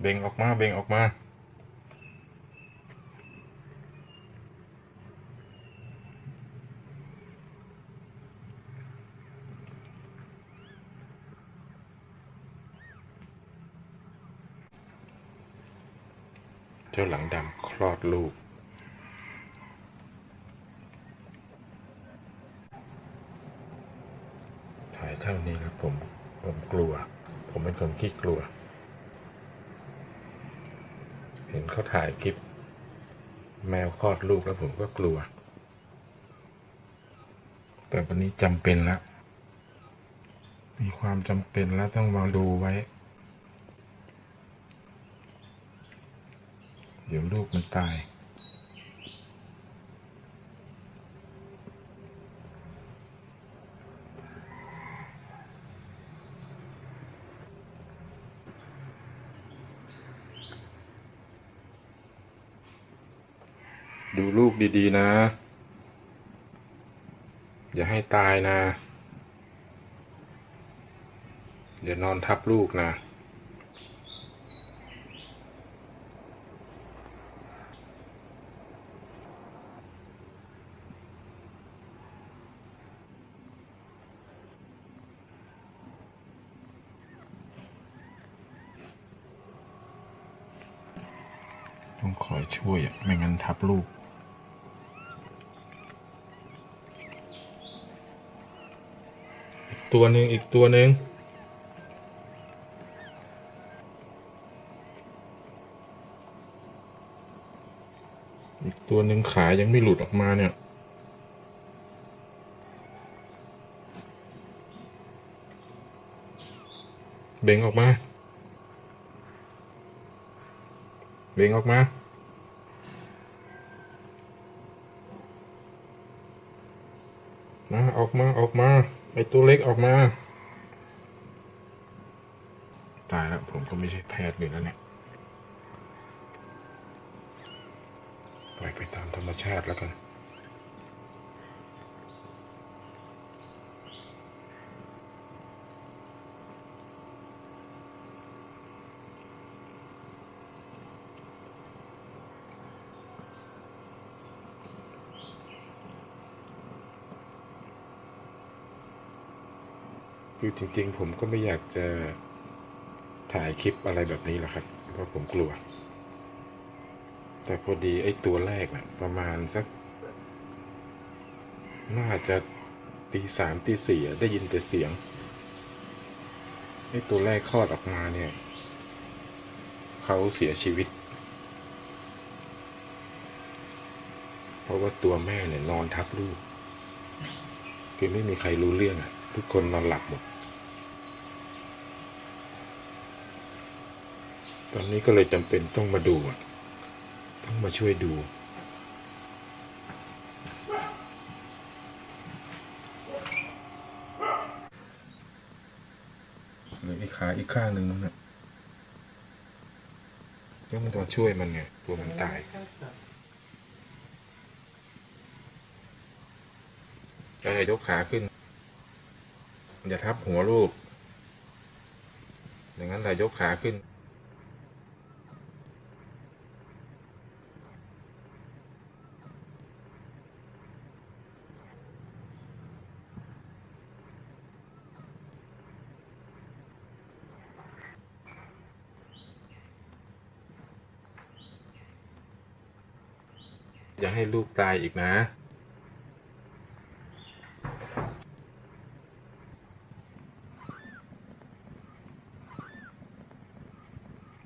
เบ่งออกมาเบ่งออกมา เจ้าหลังดำคลอดลูกถ่ายเท่านี้ครับผม ผมกลัว ผมเป็นคนขี้กลัว เห็นเขาถ่ายคลิป แมวคลอดลูกแล้วผมก็กลัว แต่วันนี้จำเป็นแล้ว มีความจำเป็นแล้วต้องมาดูไว้ เดี๋ยวลูกมันตาย ดูลูกดีๆนะ อย่าให้ตายนะ อย่านอนทับลูกนะ ต้องคอยช่วยไม่งั้นทับลูก อีก ตัวหนึ่งอีกตัวหนึ่งอีกตัวหนึ่งขายังไม่หลุดออกมาเนี่ยเบ่งออกมา เบ่งออกมา มา ออกมา ออกมา ไอตัวเล็กออกมา ตายแล้ว ผมก็ไม่ใช่แพทย์อยู่แล้วเนี่ยปล่อยไปตามธรรมชาติแล้วกัน คือจริง ๆ ผมก็ไม่อยากจะถ่ายคลิปอะไรแบบนี้หรอกครับ เพราะผมกลัว แต่พอดีไอ้ตัวแรกนะประมาณสัก น่าจะตีสามตีสี่ได้ยินแต่เสียงไอ้ตัวแรกคลอดออกมาเนี่ย เขาเสียชีวิต เพราะว่าตัวแม่เนี่ยนอนทับลูก คือไม่มีใครรู้เรื่องอะ ทุกคนนอนหลับหมด ตอนนี้ก็เลยจำเป็นต้องมาดู ต้องมาช่วยดูเหลืออีกขาอีกข้างหนึ่งนั่นน่ะก็มันต้องช่วยมันไงกลัวมันตายเออยกขาขึ้น อย่าทับหัวลูกอย่างนั้นแหละยกขาขึ้น อย่าให้ลูกตายอีกนะ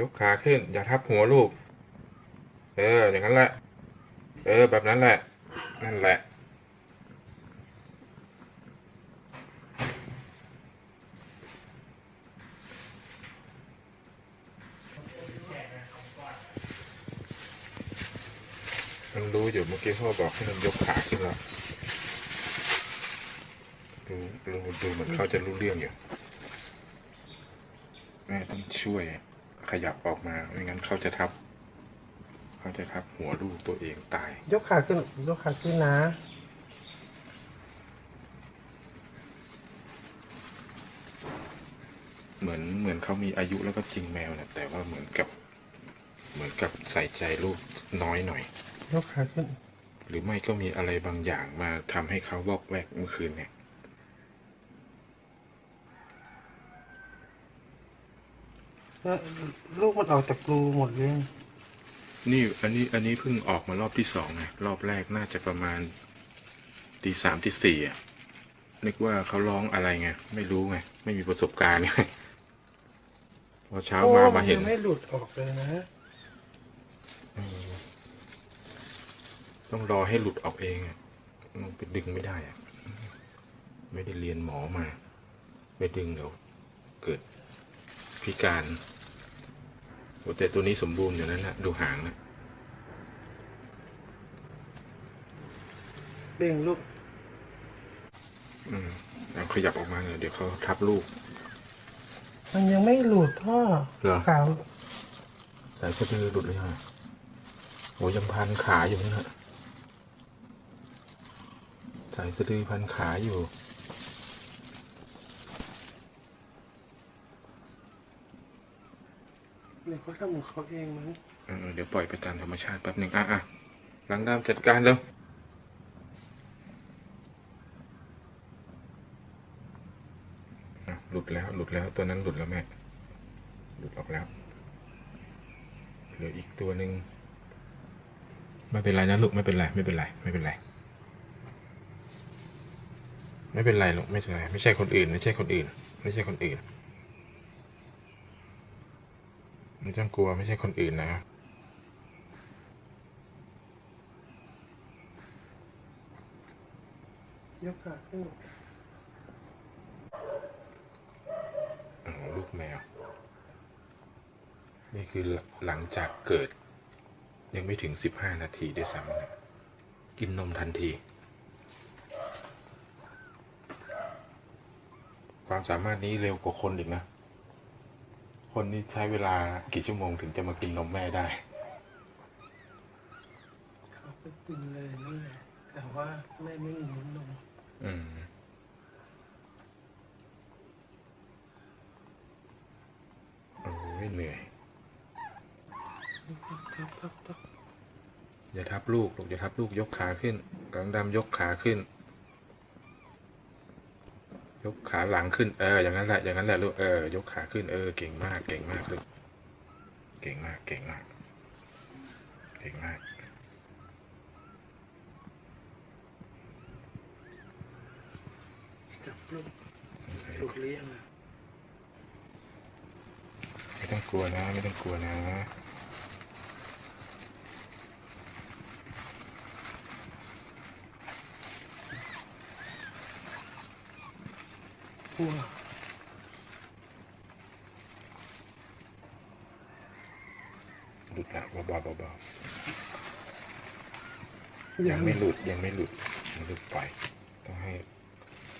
ยกขาขึ้น อย่าทับหัวลูก เออ อย่างนั้นแหละ เออ แบบนั้นแหละ นั่นแหละ มันรู้อยู่เมื่อกี้พ่อบอกให้มันยกขาขึ้นแล้วดูดูดูเหมือนเขาจะรู้เรื่องอยู่ แม่ต้องช่วย ขยับออกมาไม่งั้นเขาจะทับ เขาจะทับหัวลูกตัวเองตาย ยกขาขึ้น ยกขาขึ้นนะยเหมือนเหมือนเขามีอายุแล้วก็จริงแมวนะแต่ว่าเหมือนกับเหมือนกับใส่ใจลูกน้อยหน่อย ยกขาขึ้น หรือไม่ก็มีอะไรบางอย่างมาทำให้เขาบอกแวกเมื่อคืนเนี่ย แล้วลูกมันออกจากกรูหมดเลยนี่อันนี้อันนี้เพิ่งออกมารอบที่สองไงรอบแรกน่าจะประมาณตีสามตีสี่อะนึกว่าเขาร้องอะไรไงไม่รู้ไงไม่มีประสบการณ์ไงพอเช้ามามาเห็นโอ้ยังไม่หลุดออกเลยนะต้องรอให้หลุดออกเองอะมันไปดึงไม่ได้อะไม่ได้เรียนหมอมา ไปดึงเดี๋ยวเกิดพิการโอ้ แต่ตัวนี้สมบูรณ์อยู่นั้นนะดูหางนะเบ่งลูก อืมเอาขยับออกมาเลยเดี๋ยวเขาทับลูก มันยังไม่หลุดพ่อเหรอ ขาวสายสะดือหลุดเลยฮะโอ้ยังพันขาอยู่นี่นะสายสะดือพันขาอยู่ เขาทำของเขาเองมั้งเออเดี๋ยวปล่อยไปตามธรรมชาติแป๊บหนึ่งอะอะหลังดามจัดการเร็วหลุดแล้วหลุดแล้วตัวนั้นหลุดแล้วแม่หลุดออกแล้วเหลืออีกตัวหนึ่งไม่เป็นไรนะลูกไม่เป็นไรไม่เป็นไรไม่เป็นไรไม่เป็นไรลูกไม่เป็นไรไม่ใช่คนอื่น ไม่ใช่คนอื่น ไม่ใช่คนอื่น ไม่ต้องกลัวไม่ใช่คนอื่นนะยกขาขึ้นอ๋อลูกแมว นี่คือหลังจากเกิด ยังไม่ถึง 15 นาทีด้วยซ้ำนะกินนมทันที ความสามารถนี้เร็วกว่าคนอีกนะ คนนี่ใช้เวลากี่ชั่วโมงถึงจะมากินนมแม่ได้ เขาไปกินเลยนั่นแหละแต่ว่าแม่ไม่มีนมอืม โอ้ยเหนื่อย ทับทับทับอย่าทับลูก ลูกอย่าทับลูกยกขาขึ้นกลางดำยกขาขึ้นย กขาหลังขึ้น เออ อย่างนั้นแหละ อย่างนั้นแหละลูก เออ ยกขาขึ้น เออ เก่งมาก เก่งมากลูก เก่งมาก เก่งมาก เก่งมาก จับลูกถูกเลี้ยงอะไม่ต้องกลัวนะ ไม่ต้องกลัวนะ กลัวหลุดละเบาๆเบาๆยังไม่หลุดยังไม่หลุดยังหลุดไป ต้องให้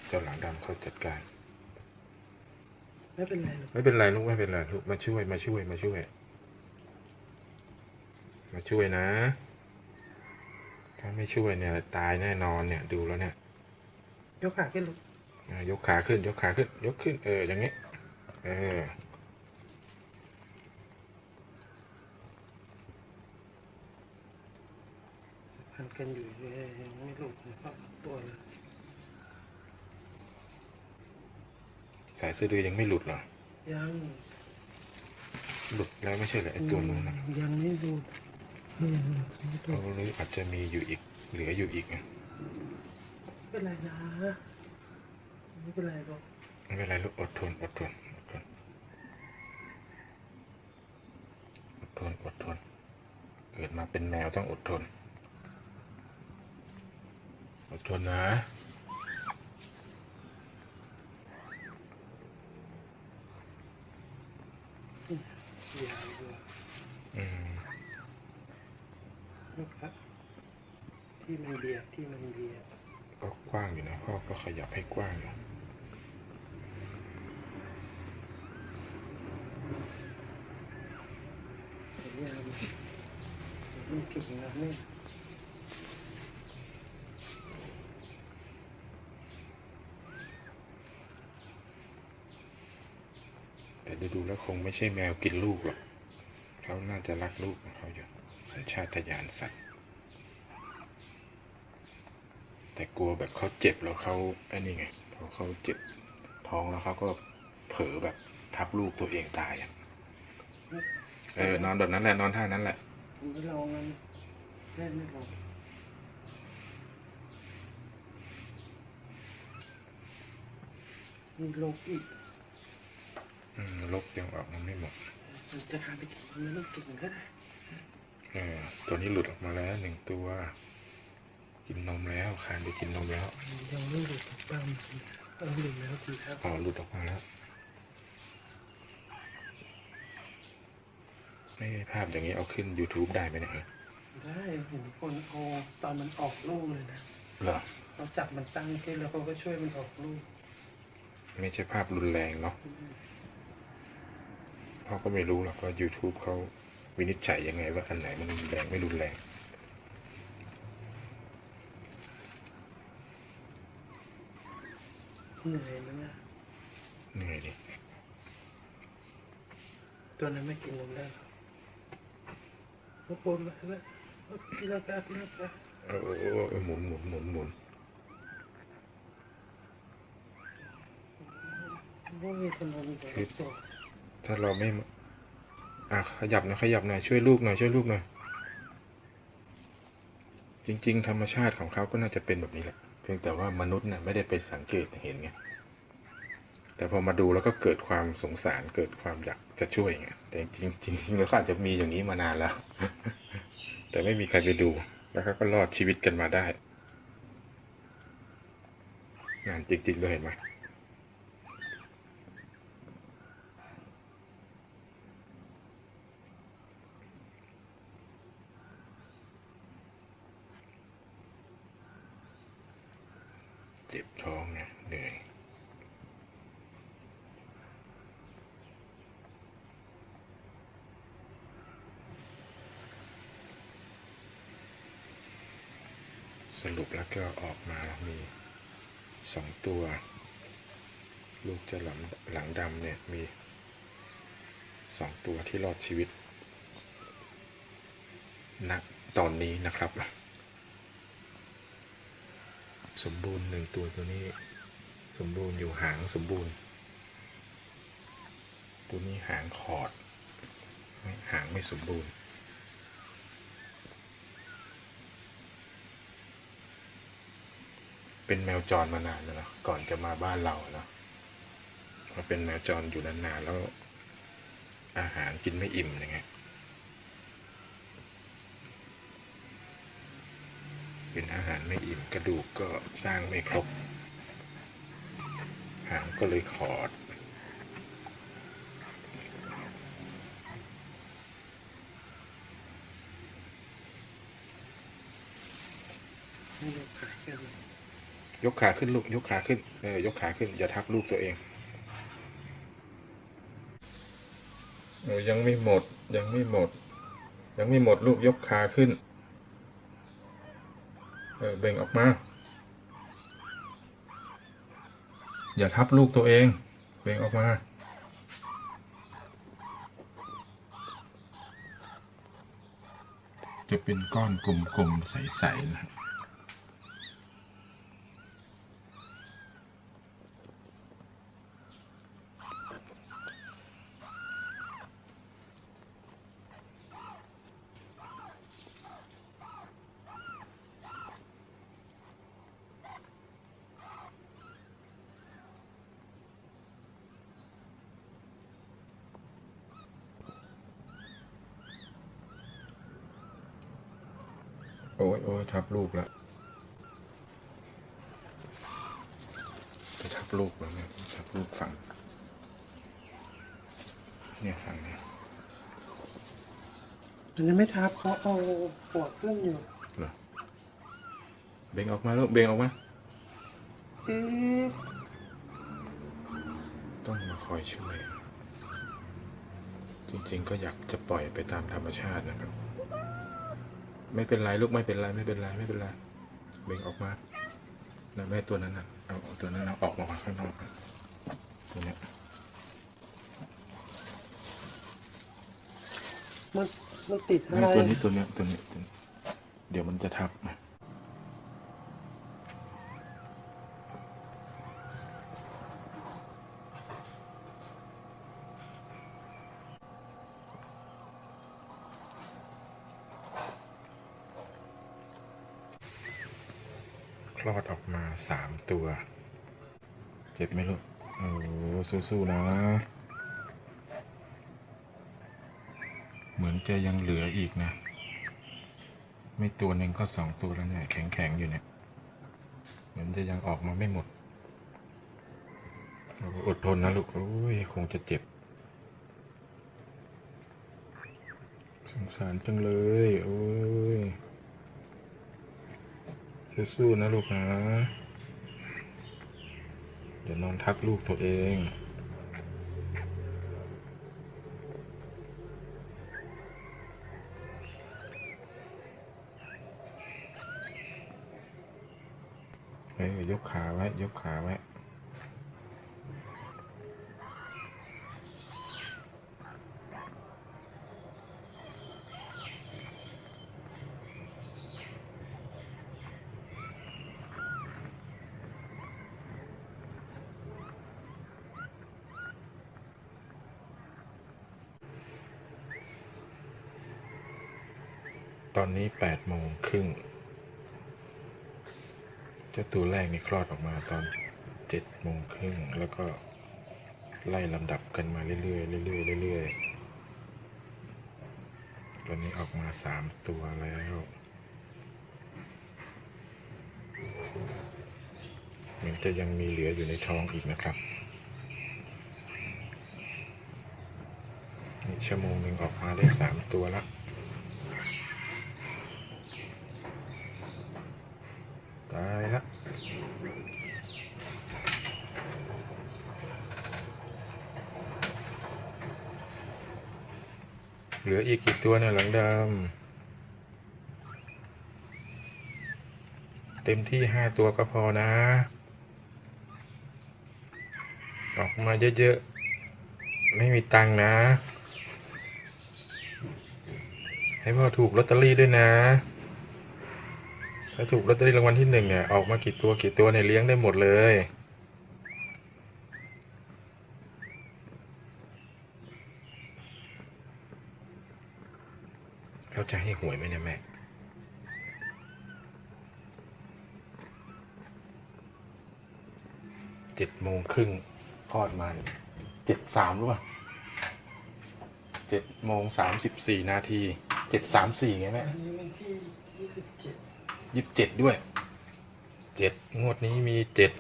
เจ้าหลังดำเขาจัดการ ไม่เป็นไรหรอกไม่เป็นไรลูกไม่เป็นไรลูกมาช่วยมาช่วยมาช่วย มาช่วยนะ ถ้าไม่ช่วยเนี่ยตายแน่นอนเนี่ยดูแล้วเนี่ย ยกขาขึ้นลูกอ่า ยกขาขึ้น ยกขาขึ้น ยกขึ้น เออ อย่างนี้ เออ พันกันอยู่เลยยังไม่หลุดเลยเพราะตัวเลยสายสะดือยังไม่หลุดเหรอ ยัง หลุดแล้วไม่ใช่เหรอไอ้ตัวนู้นนะยังไม่หลุดนี่ยังหลุดไม่หลุเอาดหรืออาจจะมีอยู่อีก เหลืออยู่อีกอะไม่เป็นไรนะ ไม่เป็นไรหรอกไม่เป็นไรลูกอดทนอดทนอดทนอดทนอดทน เกิดมาเป็นแมวต้องอดทน อดทนนะยาวด้วยอืมนะครับ ที่มันเบียดที่มันเบียดก็กว้างอยู่นะพ่อก็ขยับให้กว้างอยู่ เห็นยัง มันเก่งนะเนี่ยคงไม่ใช่แมวกินลูกหรอกเขาน่าจะรักลูกของเขาอยู่สัญชาตญาณสัตว์ แต่กลัวแบบเขาเจ็บแล้วเขาไอ้นี่ไงพอเขาเจ็บท้องแล้วเขาก็เผลอแบบทับลูกตัวเองตายอะเออนอนแบบนั้นแหละนอนท่านั้นแหละ ผมไม่ลองมันเล่นไม่ลองมีโลกอีกอืมลกยังออกมาไม่หมดมันจะทานไปกินมันไม่กินก็ได้เออตัวนี้หลุดออกมาแล้วหนึ่งตัว กินนมแล้วคานไปกินนมแล้ว มันยังไม่หลุดจากบ้านมันเอาหลุดแล้วหลุดแล้วอ๋อหลุดออกมาแล้ว ไม่ภาพอย่างนี้เอาขึ้น YouTube ได้ไหมเนี่ยได้เห็นคนเอาตอนมันออกลูกเลยนะเหรอเราจับมันตั้งขึ้นแล้วเขาก็ช่วยมันออกลูกไม่ใช่ภาพรุนแรงเนาะเขาก็ไม่รู้หรอกว่า YouTube เขาวินิจฉัยยังไงว่าอันไหนมันรุนแรงไม่รุนแรงเหนื่อยไหมเนี่ยเหนื่อยดิตัวนั้นไม่กินนมได้หรอกเขาปนมาแล้วกินแล้วกันกินแล้วกันเออเออเออเออหมุนหมุนหมุนหมุนไม่มีคนนมแต่ละตัวถ้าเราไม่ อะขยับหน่อยขยับหน่อยช่วยลูกหน่อยช่วยลูกหน่อยจริง ๆ ธรรมชาติของเขาก็น่าจะเป็นแบบนี้แหละ เพียงแต่ว่ามนุษย์น่ะไม่ได้ไปสังเกตเห็นไง แต่พอมาดูแล้วก็เกิดความสงสารเกิดความอยากจะช่วยไงแต่จริงๆแล้วเขาอาจจะมีอย่างนี้มานานแล้ว แต่ไม่มีใครไปดูแล้วก็รอดชีวิตกันมาได้งานจริงๆเลยเห็นไหมเจ็บท้องไงเหนื่อย สรุปแล้วก็ออกมามีสองตัว ลูกจะหลังหลังดำเนี่ยมีสองตัวที่รอดชีวิตณตอนนี้นะครับ สมบูรณ์หนึ่งตัวตัวนี้ สมบูรณ์อยู่หางสมบูรณ์ ตัวนี้หางขอด หางไม่สมบูรณ์ เป็นแมวจรมานานแล้วนะก่อนจะมาบ้านเราเนาะมาเป็นแมวจรอยู่นานๆแล้ว อาหารกินไม่อิ่มอย่างเงี้ยเป็นอาหารไม่อิ่มกระดูกก็สร้างไม่ครบ หางก็เลยขอดให้ลูกขายกัน ยกขาขึ้นลูกยกขาขึ้นเออยกขาขึ้นอย่าทับลูกตัวเองเออยังไม่หมดยังไม่หมด ยังไม่หมดลูกยกขาขึ้นเออเบ่งออกมา อย่าทับลูกตัวเอง เบ่งออกมาจะเป็นก้อนกลมๆใสๆนะครับ โอ้ยโอ้ยทับลูกแล้วไปทับลูกแล้วเนี่ยทับลูกฝั่งเนี่ยฝั่งเนี้ยมันยังไม่ทับเขาเอาปวดเครื่องอยู่เหรอเบ่งออกมาลูกเบ่งออกมาปี๊บต้องมาคอยช่วย จริงๆก็อยากจะปล่อยไปตามธรรมชาตินะครับ ไม่เป็นไรลูกไม่เป็นไรไม่เป็นไรไม่เป็นไรเบ่งออกมานะแม่ตัวนั้นนะเอาตัวนั้นเอาออกมาข้างนอกตัวนี้มันมันติดอะไรตัวนี้ตัวนี้ตัวนี้เดี๋ยวมันจะทับ คลอดออกมาสามตัว เจ็บไหมลูก โอ้สู้ๆนะ เหมือนจะยังเหลืออีกนะ ไม่ตัวหนึ่งก็สองตัวแล้วเนี่ย แข็งๆ อยู่เนี่ย เหมือนจะยังออกมาไม่หมดโอ้อดทนนะลูก โอ้ย คงจะเจ็บสงสารจังเลย โอ้ย สู้ๆนะลูกนะเดี๋ยวนอนทักลูกตัวเองเฮ้ยยกขาไว้ ยกขาไว้ ตอนนี้แปดโมงครึ่งเจ้าตัวแรกนี่คลอดออกมาตอนเจ็ดโมงครึ่งแล้วก็ไล่ลำดับกันมาเรื่อยๆเรื่อยๆเรื่อยๆตอนนี้ออกมาสามตัวแล้วมือนจะยังมีเหลืออยู่ในท้องอีกนะครับนี่ชั่วโมงหนึ่งออกมาได้สามตัวแล้ว ตายละ เหลืออีกกี่ตัวเนี่ยหลังดำเต็มที่ห้าตัวก็พอนะ ออกมาเยอะๆ ไม่มีตังนะ ให้พ่อถูกลอตเตอรี่ด้วยนะ ถ้าถูกลอตเตอรี่รางวัลที่หนึ่งเนี่ยออกมากี่ตัวกี่ตัวเนี่ยเลี้ยงได้หมดเลย เขาจะใหวยไหมเนี่ยแม่เจ็ดโมงครึ่งทอดมาเจ็ดสามหรือเปล่าเจ็ดโมงสามสิบสี่นาทีเจ็ดสามสี่ไงแม่อันนี้มันที่ยี่สิบเจ็ดยี่สิบเจ็ดด้วยเจ็ดงวดนี้มีเจ็ด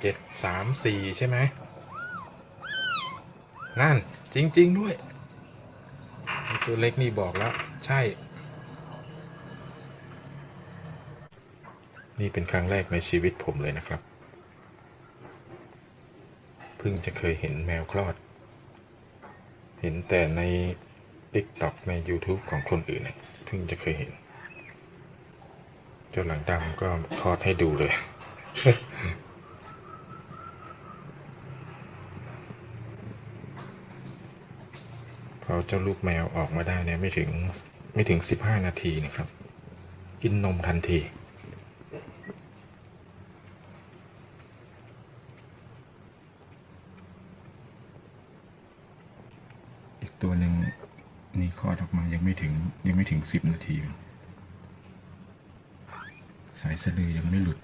เจ็ดสามสี่ใช่ไหมนั่นจริง ๆ ด้วย ตัวเล็กนี่บอกแล้ว ใช่ นี่เป็นครั้งแรกในชีวิตผมเลยนะครับ เพิ่งจะเคยเห็นแมวคลอด เห็นแต่ใน TikTok ใน YouTube ของคนอื่นเนี่ยเพิ่งจะเคยเห็นเจ้าหลังดำก็คลอดให้ดูเลย พอเจ้าลูกแมวออกมาได้เนี่ยไม่ถึงไม่ถึง 15 นาทีนะครับ กินนมทันทีอีกตัวหนึ่งนี่คลอดออกมายังไม่ถึงยังไม่ถึง 10 นาที สายสะดือยังไม่หลุด